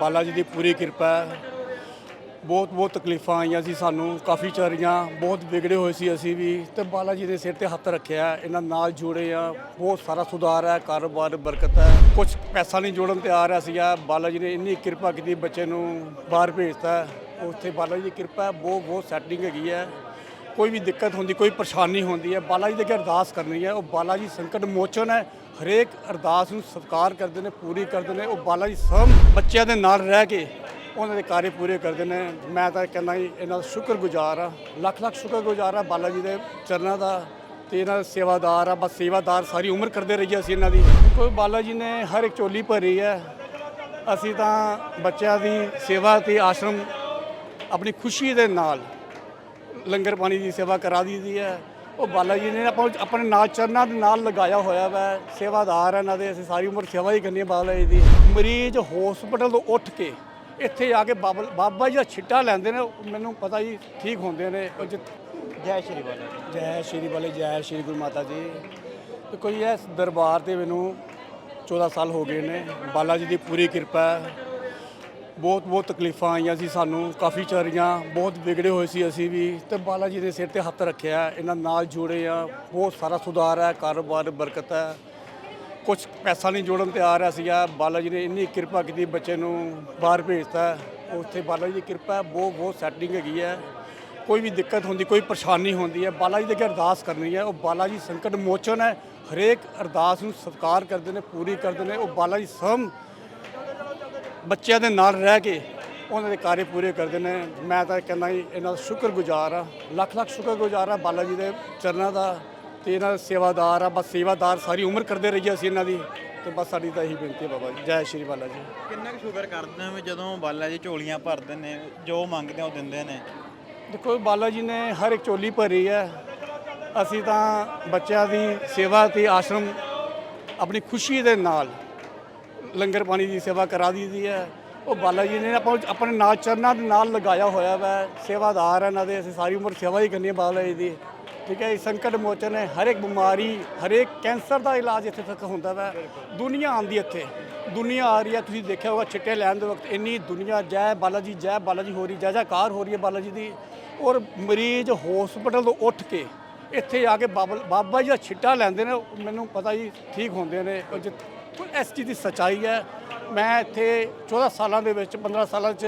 ਬਾਲਾ ਜੀ ਦੀ ਪੂਰੀ ਕਿਰਪਾ ਹੈ। ਬਹੁਤ ਬਹੁਤ ਤਕਲੀਫਾਂ ਆਈਆਂ ਸੀ ਸਾਨੂੰ, ਕਾਫੀ ਚਾਰੀਆਂ, ਬਹੁਤ ਵਿਗੜੇ ਹੋਏ ਸੀ ਅਸੀਂ ਵੀ। ਤੇ ਬਾਲਾ ਜੀ ਦੇ ਸਿਰ ਤੇ ਹੱਥ ਰੱਖਿਆ, ਇਹਨਾਂ ਨਾਲ ਜੁੜੇ ਆ, ਬਹੁਤ ਸਾਰਾ ਸੁਧਾਰ ਹੈ, ਕਾਰੋਬਾਰ, ਬਰਕਤ ਹੈ। ਕੁਝ ਪੈਸਾ ਨਹੀਂ ਜੋੜਨ ਤੇ ਆ ਰਿਹਾ ਸੀਗਾ। ਬਾਲਾ ਜੀ ਨੇ ਇੰਨੀ ਕਿਰਪਾ ਕੀਤੀ, ਬੱਚੇ ਨੂੰ ਬਾਹਰ ਭੇਜਤਾ। ਉੱਥੇ ਬਾਲਾ ਜੀ ਦੀ ਕਿਰਪਾ ਬਹੁਤ ਬਹੁਤ ਸੈਟਿੰਗ ਹੈਗੀ ਹੈ। ਕੋਈ ਵੀ ਦਿੱਕਤ ਹੁੰਦੀ, ਕੋਈ ਪਰੇਸ਼ਾਨੀ ਹੁੰਦੀ ਹੈ, ਬਾਲਾ ਜੀ ਦੇ ਅੱਗੇ ਅਰਦਾਸ ਕਰਨੀ ਹੈ। ਉਹ ਬਾਲਾ ਜੀ ਸੰਕਟ ਮੋਚਨ ਹੈ ਹਰੇਕ ਅਰਦਾਸ ਨੂੰ ਸਤਿਕਾਰ ਕਰਦੇ ਨੇ, ਪੂਰੀ ਕਰਦੇ ਨੇ, ਉਹ ਬਾਲਾ ਜੀ ਸਭ ਬੱਚਿਆਂ ਦੇ ਨਾਲ ਰਹਿ ਕੇ ਉਹਨਾਂ ਦੇ ਕਾਰਜ ਪੂਰੇ ਕਰਦੇ ਨੇ। ਮੈਂ ਤਾਂ ਕਹਿੰਦਾ ਜੀ, ਇਹਨਾਂ ਦਾ ਸ਼ੁਕਰਗੁਜ਼ਾਰ ਆ ਲੱਖ ਲੱਖ ਸ਼ੁਕਰਗੁਜ਼ਾਰ ਆ ਬਾਲਾ ਜੀ ਦੇ ਚਰਨਾਂ ਦਾ ਤੇ ਇਹਨਾਂ ਦਾ ਸੇਵਾਦਾਰ ਆ, ਬਸ ਸੇਵਾਦਾਰ ਸਾਰੀ ਉਮਰ ਕਰਦੇ ਰਹੀਏ ਅਸੀਂ ਇਹਨਾਂ ਦੀ। ਕੋਈ ਬਾਲਾ ਜੀ ਨੇ ਹਰ ਇੱਕ ਚੋਲੀ ਭਰੀ ਹੈ। ਅਸੀਂ ਤਾਂ ਬੱਚਿਆਂ ਦੀ ਸੇਵਾ ਤੇ ਆਸ਼ਰਮ ਆਪਣੀ ਖੁਸ਼ੀ ਦੇ ਨਾਲ ਲੰਗਰ ਪਾਣੀ ਦੀ ਸੇਵਾ ਕਰਾ ਦਈਦੀ ਹੈ। ਉਹ ਬਾਲਾ ਜੀ ਨੇ ਆਪਾਂ ਆਪਣੇ ਨਾਲ ਚਰਨਾਂ ਦੇ ਨਾਲ ਲਗਾਇਆ ਹੋਇਆ ਵਾ ਸੇਵਾਦਾਰ ਇਹਨਾਂ ਦੇ ਅਸੀਂ ਸਾਰੀ ਉਮਰ ਸੇਵਾ ਹੀ ਕਰਨੀ ਹੈ ਬਾਲਾ ਜੀ ਦੀ। ਮਰੀਜ਼ ਹਸਪੀਟਲ ਤੋਂ ਉੱਠ ਕੇ ਇੱਥੇ ਆ ਕੇ ਬਾਬਾ ਜੀ ਦਾ ਛਿੱਟਾ ਲੈਂਦੇ ਨੇ ਮੈਨੂੰ ਪਤਾ ਜੀ ਠੀਕ ਹੁੰਦੇ ਨੇ। ਉਹ ਜਿ- ਸ਼੍ਰੀ ਬਾਲਾ ਜੈ। ਸ਼੍ਰੀ ਬਾਲੇ ਜੈ ਸ਼੍ਰੀ ਗੁਰੂ ਮਾਤਾ ਜੀ। ਤੇ ਕੋਈ ਇਸ ਦਰਬਾਰ ਤੇ ਮੈਨੂੰ 14 ਸਾਲ ਹੋ ਗਏ ਨੇ। ਬਾਲਾ ਜੀ ਦੀ ਪੂਰੀ ਕਿਰਪਾ। ਬਹੁਤ ਬਹੁਤ ਤਕਲੀਫਾਂ ਆਈਆਂ ਸੀ ਸਾਨੂੰ, ਕਾਫੀ ਚਾਰੀਆਂ, ਬਹੁਤ ਵਿਗੜੇ ਹੋਏ ਸੀ ਅਸੀਂ ਵੀ ਤੇ ਬਾਲਾ ਜੀ ਦੇ ਸਿਰ ਤੇ ਹੱਥ ਰੱਖਿਆ, ਇਹਨਾਂ ਨਾਲ ਜੁੜੇ ਆ, ਬਹੁਤ ਸਾਰਾ ਸੁਧਾਰ ਹੈ, ਕਾਰੋਬਾਰ ਬਰਕਤ ਹੈ ਕੁਝ ਪੈਸਾ ਨਹੀਂ ਜੋੜਨ ਤੇ ਆ ਰਿਹਾ ਸੀਗਾ ਬਾਲਾ ਜੀ ਨੇ ਇੰਨੀ ਕਿਰਪਾ ਕੀਤੀ ਬੱਚੇ ਨੂੰ ਬਾਹਰ ਭੇਜਤਾ, ਉੱਥੇ ਬਾਲਾ ਜੀ ਦੀ ਕਿਰਪਾ ਬਹੁਤ ਬਹੁਤ ਸੈਟਿੰਗ ਹੈਗੀ ਹੈ, ਕੋਈ ਵੀ ਦਿੱਕਤ ਹੁੰਦੀ, ਕੋਈ ਪਰੇਸ਼ਾਨੀ ਹੁੰਦੀ ਹੈ ਬਾਲਾ ਜੀ ਦੇ ਅੱਗੇ ਅਰਦਾਸ ਕਰਨੀ ਹੈ, ਉਹ ਬਾਲਾ ਜੀ ਸੰਕਟ ਮੋਚਨ ਹੈ, ਹਰੇਕ ਅਰਦਾਸ ਨੂੰ ਸਤਿਕਾਰ ਕਰਦੇ ਨੇ, ਪੂਰੀ ਕਰਦੇ ਨੇ, ਉਹ ਬਾਲਾ ਜੀ ਸਭ ਬੱਚਿਆਂ ਦੇ ਨਾਲ ਰਹਿ ਕੇ ਉਹਨਾਂ ਦੇ ਕਾਰਜ ਪੂਰੇ ਕਰਦੇ ਨੇ। ਮੈਂ ਤਾਂ ਕਹਿੰਦਾ ਜੀ ਇਹਨਾਂ ਦਾ ਸ਼ੁਕਰਗੁਜ਼ਾਰ ਆ। ਲੱਖ ਲੱਖ ਸ਼ੁਕਰਗੁਜ਼ਾਰ ਆ ਬਾਲਾ ਜੀ ਦੇ ਚਰਨਾਂ ਦਾ ਤੇ ਇਹਨਾਂ ਦਾ ਸੇਵਾਦਾਰ ਆ। ਬਸ ਸੇਵਾਦਾਰ ਸਾਰੀ ਉਮਰ ਕਰਦੇ ਰਹੀਏ ਅਸੀਂ ਇਹਨਾਂ ਦੀ ਤੇ ਬਸ ਸਾਡੀ ਤਾਂ ਇਹੀ ਬੇਨਤੀ ਹੈ ਬਾਬਾ ਜੀ। ਜੈ ਸ਼੍ਰੀ ਬਾਲਾ ਜੀ। ਕਿੰਨਾ ਕੁ ਸ਼ੁਕਰ ਕਰਦੇ ਵੀ ਜਦੋਂ ਬਾਲਾ ਜੀ ਝੋਲੀਆਂ ਭਰਦੇ ਨੇ ਜੋ ਮੰਗਦੇ ਆ ਉਹ ਦਿੰਦੇ ਨੇ? ਦੇਖੋ ਬਾਲਾ ਜੀ ਨੇ ਹਰ ਇੱਕ ਝੋਲੀ ਭਰੀ ਹੈ ਅਸੀਂ ਤਾਂ ਬੱਚਿਆਂ ਦੀ ਸੇਵਾ ਤੇ ਆਸ਼ਰਮ ਆਪਣੀ ਖੁਸ਼ੀ ਦੇ ਨਾਲ ਲੰਗਰ ਪਾਣੀ ਦੀ ਸੇਵਾ ਕਰਾ ਦਈਦੀ ਹੈ। ਉਹ ਬਾਲਾ ਜੀ ਨੇ ਆਪਾਂ ਆਪਣੇ ਨਾਲ ਚਰਨਾਂ ਦੇ ਨਾਲ ਲਗਾਇਆ ਹੋਇਆ ਵਾ। ਸੇਵਾਦਾਰ ਹੈ ਇਹਨਾਂ ਦੇ, ਅਸੀਂ ਸਾਰੀ ਉਮਰ ਸੇਵਾ ਹੀ ਕਰਨੀ ਹੈ ਬਾਲਾ ਜੀ ਦੀ। ਠੀਕ ਹੈ ਇਹ ਸੰਕਟ ਮੋਚਨ ਹੈ, ਹਰ ਇੱਕ ਬਿਮਾਰੀ, ਹਰੇਕ ਕੈਂਸਰ ਦਾ ਇਲਾਜ ਇੱਥੇ ਤੱਕ ਹੁੰਦਾ ਵਾ। ਦੁਨੀਆ ਆਂਦੀ ਇੱਥੇ। ਦੁਨੀਆ ਆ ਰਹੀ ਹੈ, ਤੁਸੀਂ ਦੇਖਿਆ ਹੋਗਾ ਛਿੱਟੇ ਲੈਣ ਦੇ ਵਕਤ ਇੰਨੀ ਦੁਨੀਆ ਜੈ ਬਾਲਾ ਜੀ ਜੈ ਬਾਲਾ ਜੀ ਹੋ ਰਹੀ ਜੈ ਜੈਕਾਰ ਹੋ ਰਹੀ ਹੈ ਬਾਲਾ ਜੀ ਦੀ। ਔਰ ਮਰੀਜ਼ ਹਸਪੀਟਲ ਤੋਂ ਉੱਠ ਕੇ ਇੱਥੇ ਆ ਕੇ ਬਾਬਾ ਬਾਬਾ ਜੀ ਦਾ ਛਿੱਟਾ ਲੈਂਦੇ ਨੇ ਮੈਨੂੰ ਪਤਾ ਜੀ ਠੀਕ ਹੁੰਦੇ ਨੇ, ਉਹ ਜਿ- ਇਸ ਚੀਜ਼ ਦੀ ਸਚਾਈ ਹੈ। ਮੈਂ ਇੱਥੇ 14 ਸਾਲਾਂ ਦੇ ਵਿੱਚ 15 ਸਾਲਾਂ 'ਚ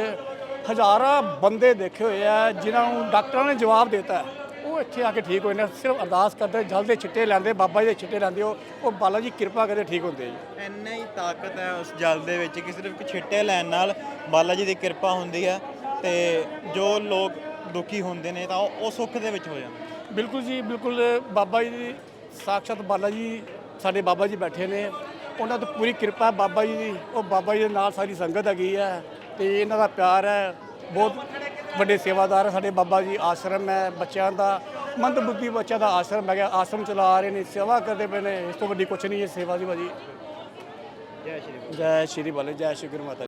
ਹਜ਼ਾਰਾਂ ਬੰਦੇ ਦੇਖੇ ਹੋਏ ਆ ਜਿਨ੍ਹਾਂ ਨੂੰ ਡਾਕਟਰਾਂ ਨੇ ਜਵਾਬ ਦਿੱਤਾ ਉਹ ਇੱਥੇ ਆ ਕੇ ਠੀਕ ਹੋਏ ਨੇ ਸਿਰਫ ਅਰਦਾਸ ਕਰਦੇ ਜਲਦੇ ਛਿੱਟੇ ਲੈਂਦੇ ਬਾਬਾ ਜੀ ਦੇ ਛਿੱਟੇ ਲੈਂਦੇ ਉਹ ਉਹ ਬਾਲਾ ਜੀ ਕਿਰਪਾ ਕਰਦੇ ਠੀਕ ਹੁੰਦੇ ਜੀ। ਇੰਨਾ ਹੀ ਤਾਕਤ ਹੈ ਉਸ ਜਲ ਦੇ ਵਿੱਚ ਕਿ ਸਿਰਫ ਇੱਕ ਛਿੱਟੇ ਲੈਣ ਨਾਲ ਬਾਲਾ ਜੀ ਦੀ ਕਿਰਪਾ ਹੁੰਦੀ ਹੈ ਤੇ ਜੋ ਲੋਕ ਦੁਖੀ ਹੁੰਦੇ ਨੇ ਤਾਂ ਉਹ ਸੁੱਖ ਦੇ ਵਿੱਚ ਹੋ ਜਾਂਦੇ ਬਿਲਕੁਲ ਜੀ ਬਿਲਕੁਲ ਬਾਬਾ ਜੀ ਦੀ ਸਾਖਸ਼ਾਤ ਬਾਲਾ ਜੀ ਸਾਡੇ ਬਾਬਾ ਜੀ ਬੈਠੇ ਨੇ। ਉਹਨਾਂ ਤੋਂ ਪੂਰੀ ਕਿਰਪਾ ਬਾਬਾ ਜੀ ਦੀ। ਉਹ ਬਾਬਾ ਜੀ ਦੇ ਨਾਲ ਸਾਰੀ ਸੰਗਤ ਹੈਗੀ ਹੈ ਤੇ ਇਹਨਾਂ ਦਾ ਪਿਆਰ ਹੈ। ਬਹੁਤ ਵੱਡੇ ਸੇਵਾਦਾਰ ਹੈ ਸਾਡੇ ਬਾਬਾ ਜੀ ਆਸ਼ਰਮ ਹੈ ਬੱਚਿਆਂ ਦਾ। ਮੰਦ ਬੁੱਧੀ ਬੱਚਿਆਂ ਦਾ ਆਸ਼ਰਮ ਹੈਗਾ। ਆਸ਼ਰਮ ਚਲਾ ਰਹੇ ਨੇ ਸੇਵਾ ਕਰਦੇ ਪਏ ਨੇ। ਇਸ ਤੋਂ ਵੱਡੀ ਕੁਛ ਨਹੀਂ ਹੈ ਸੇਵਾ ਦੀ ਭਾਜੀ। ਜੈ ਸ਼੍ਰੀ ਜੈ ਸ਼੍ਰੀ ਬਾਲੇ ਜੈ ਸ਼੍ਰੀ ਗੁਰੂ ਮਾਤਾ